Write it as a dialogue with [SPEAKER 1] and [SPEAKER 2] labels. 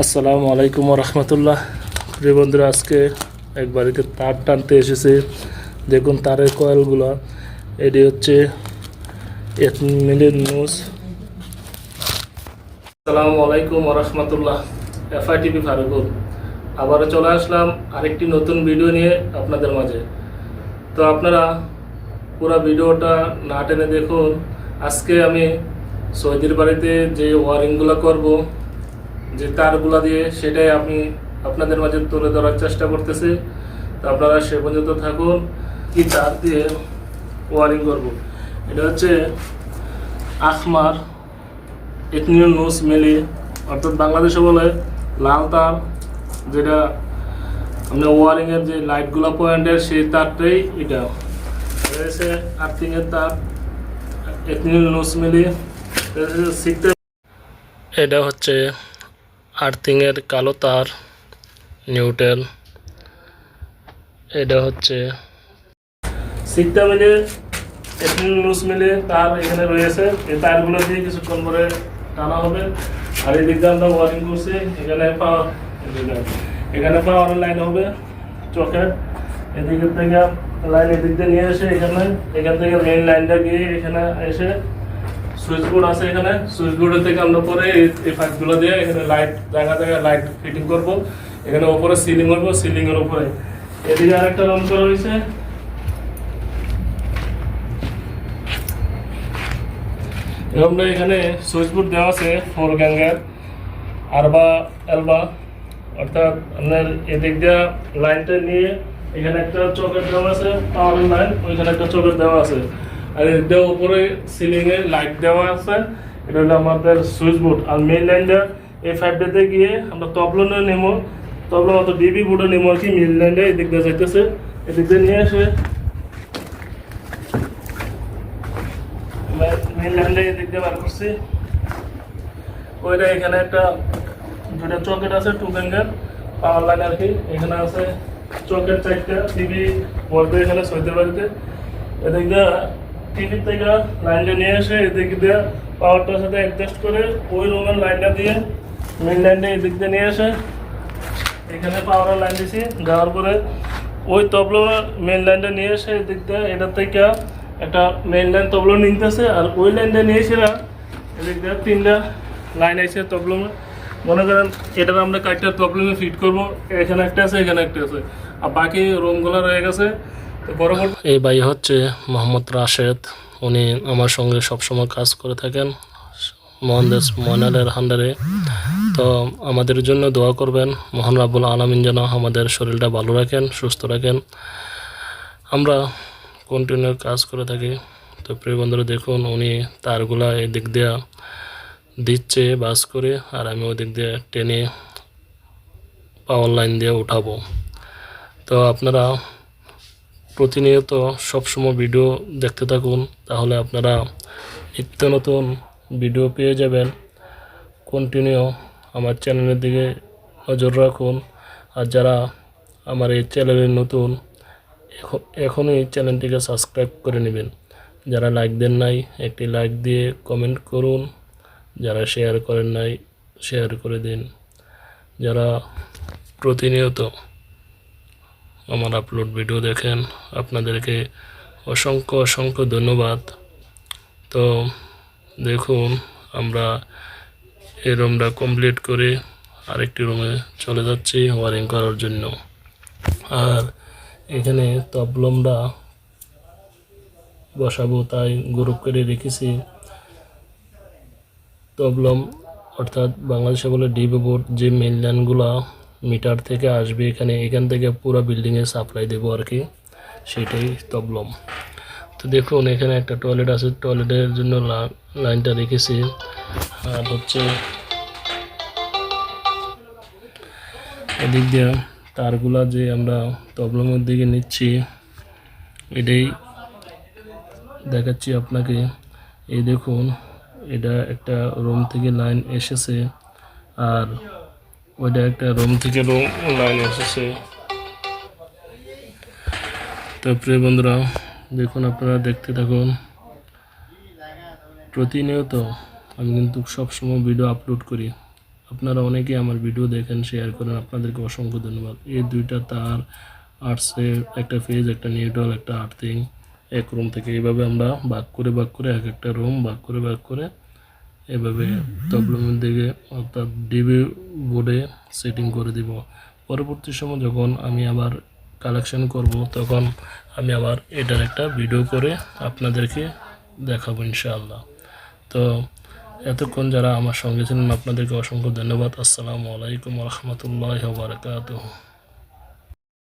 [SPEAKER 1] আসসালামু আলাইকুম রহমতুল্লাহ। প্রিয় বন্ধুরা, আজকে এক বাড়িতে তার টানতে এসেছে। দেখুন, তারের কয়েলগুলো। এটি হচ্ছে এক মিলিয়ন নিউজ আসসালামু আলাইকুম রহমতুল্লাহ। FI TV Farukul. আবারও চলে আসলাম আরেকটি নতুন ভিডিও নিয়ে আপনাদের মাঝে। তো আপনারা পুরো ভিডিওটা না টেনে দেখুন। আজকে আমি সৌদির বাড়িতে যে ওয়ারিংগুলো করব যে তারগুলা দিয়ে সেটাই আমি আপনাদের মাঝে তুলে ধরার চেষ্টা করতেছি। তো আপনারা সে পর্যন্ত থাকুন, কি তার দিয়ে ওয়ারিং করব? এটা হচ্ছে আখমার এথনিয়ন নোস মেলি অর্থাৎ বাংলাদেশে বলে লাল তার, যেটা আমরা ওয়ারিংয়ের যে লাইটগুলো পয়েন্টের সেই তারটাই এটা। রয়েছে আর্থিংয়ের তার এথনিয়ন নোস মেলি শিখতে এটা হচ্ছে আর্থিংয়ের কালো তার নিউটেল এটা হচ্ছে সিকটা মিলে লুজ মিলে তার এখানে রয়েছে। এই তারগুলো দিয়ে কিছুক্ষণ পরে টানা হবে। আর এই দিক দিয়ে আমরা ওয়ারিং করছি, এখানে পাওয়ার এখানে পাওয়ার লাইন হবে চকের। এদিকে থেকে লাইন এদিক দিয়ে নিয়ে এসে এখানে, এখান থেকে মেইন লাইনটা গিয়ে এখানে এসে সুইচ বোর্ড আছে এখানে। সুইচ বোর্ডের থেকে আমরা পরে এই- পাইপগুলো দিয়ে এখানে লাইট জায়গা জায়গায় লাইট ফিটিং করব। এখানে উপরে সিলিং করব সিলিং এর উপরে। এদিকে আরেকটা রং করা এখানে সুইচ বোর্ড দেওয়া আছে ফোর গ্যাঙ্গের আরবা এলবা অর্থাৎ আপনার এদিক দিয়ে লাইনটা নিয়ে এখানে একটা চকের দেওয়া আছে পাওয়ার লাইন ওইখানে একটা চকের দেওয়া আছে। আর এদিক উপরে সিলিং এ লাইট দেওয়া আছে। এটা হলো আমাদের সুইচ বোর্ড আর মেইন লাইনটা এই ফাইভটাতে গিয়ে আমরা তবলনে নেব। তবলন অত ডিবি বোর্ডে নেব আর কি মেইন লাইনটা এদিক দিয়ে যাইতেছে। এদিক দিয়ে নিয়ে এসে মেইন লাইনটা এদিক বার করছি। ওইটা এখানে একটা দুটা চকেট আছে টু ব্যাঙ্গের পাওয়ার লাইন আর কি। এখানে আছে চকেট চারটা টিভি বলতে এখানে সৈতের বাড়িতে। এদিক টিভির থেকে লাইনটা নিয়ে এসে এদিক দিয়ে পাওয়ারটার সাথে অ্যাডজাস্ট করে ওই রুমের লাইনটা দিয়ে মেন লাইনটা এদিক দিয়ে নিয়ে এসে এখানে পাওয়ারের লাইন দিছি। দেওয়ার পরে ওই তবলার মেন লাইনটা নিয়ে এসে এদিক দিয়ে এটা থেকে একটা মেন লাইন তবলা নিতেছে আর ওই লাইনটা নিয়েছিলাম এদিক দিয়ে তিনটা লাইন আছে তবলমে মনে করেন এটা আমরা কাঠটা তবলমে ফিট করব, এখানে একটা আছে, এখানে একটা আছে। আর বাকি রুমগুলো রয়ে গেছে। এই ভাই হচ্ছে মোহাম্মদ রাশেদ। উনি আমার সঙ্গে সবসময় কাজ করে থাকেন, মহানদেশ ময়নালের হান্ডারে। তো আমাদের জন্য দোয়া করবেন, মোহন রাবুল আলমিন যেন আমাদের শরীরটা ভালো রাখেন, সুস্থ রাখেন। আমরা কন্টিনিউ কাজ করে থাকি। তো প্রিয় বন্ধুরা, দেখুন, উনি তারগুলা এদিক দিয়া দিচ্ছে বাস করে, আর আমি ওদিক দিয়ে টেনে পাওয়ার লাইন দিয়ে উঠাবো। তো আপনারা প্রতিনিয়ত সবসময় ভিডিও দেখতে থাকুন, তাহলে আপনারা নিত্য নতুন ভিডিও পেয়ে যাবেন। কন্টিনিউ আমার চ্যানেলের দিকে নজর রাখুন। আর যারা আমার এই চ্যানেলে নতুন এখ- এখনই চ্যানেলটিকে সাবস্ক্রাইব করে নেবেন। যারা লাইক দেন নাই, একটি লাইক দিয়ে কমেন্ট করুন। যারা শেয়ার করেন নাই শেয়ার করে দিন। যারা প্রতিনিয়ত আমার আপলোড ভিডিও দেখেন, আপনাদেরকে অসংখ্য অসংখ্য ধন্যবাদ। তো দেখুন, আমরা এই রুমটা কমপ্লিট করে আরেকটি রুমে চলে যাচ্ছি ওয়ারিং করার জন্য। আর এখানে তবলমটা বসাবো, তাই গ্রুপ করে রেখেছি। তবলম অর্থাৎ বাংলাদেশে বলে ডিবি বোর্ড যে লাইনগুলো মিটার থেকে আসবে এখানে, এখান থেকে পুরো বিল্ডিংয়ে সাপ্লাই দেবো আর কি। সেটাই তবলম তো দেখুন, এখানে একটা টয়লেট আছে টয়লেটের জন্য লাইনটা রেখেছি। আর হচ্ছে এদিক দিয়ে তারগুলা যে আমরা তবলমের দিকে নিচ্ছি, এটাই দেখাচ্ছি আপনাকে। এই দেখুন, এটা একটা রুম থেকে লাইন এসেছে। আর ওইটা একটা রুম থেকে রুম লাইন এসেছে। তো প্রিয় বন্ধুরা, দেখুন, আপনারা দেখতে থাকুন। প্রতিনিয়ত আমি কিন্তু সবসময় ভিডিও আপলোড করি। আপনারা অনেকেই আমার ভিডিও দেখেন শেয়ার করেন। আপনাদেরকে অসংখ্য ধন্যবাদ। এই দুইটা তার আর্টসের একটা ফেজ একটা নিউট্রাল একটা আর্থিং এক রুম থেকে এইভাবে আমরা ভাগ করে ভাগ করে এক একটা রুম ভাগ করে ভাগ করে এভাবে তবলুমের দিকে অর্থাৎ ডিবি বোর্ডে সেটিং করে দিব। পরবর্তী সময় যখন আমি আবার কালেকশন করব, তখন আমি আবার এটার একটা ভিডিও করে আপনাদেরকে দেখাবো ইনশাআল্লাহ। তো এতক্ষণ যারা আমার সঙ্গে ছিলেন, আপনাদেরকে অসংখ্য ধন্যবাদ। আসসালামু আলাইকুম রহমতুল্লাহ বারকাতুহ।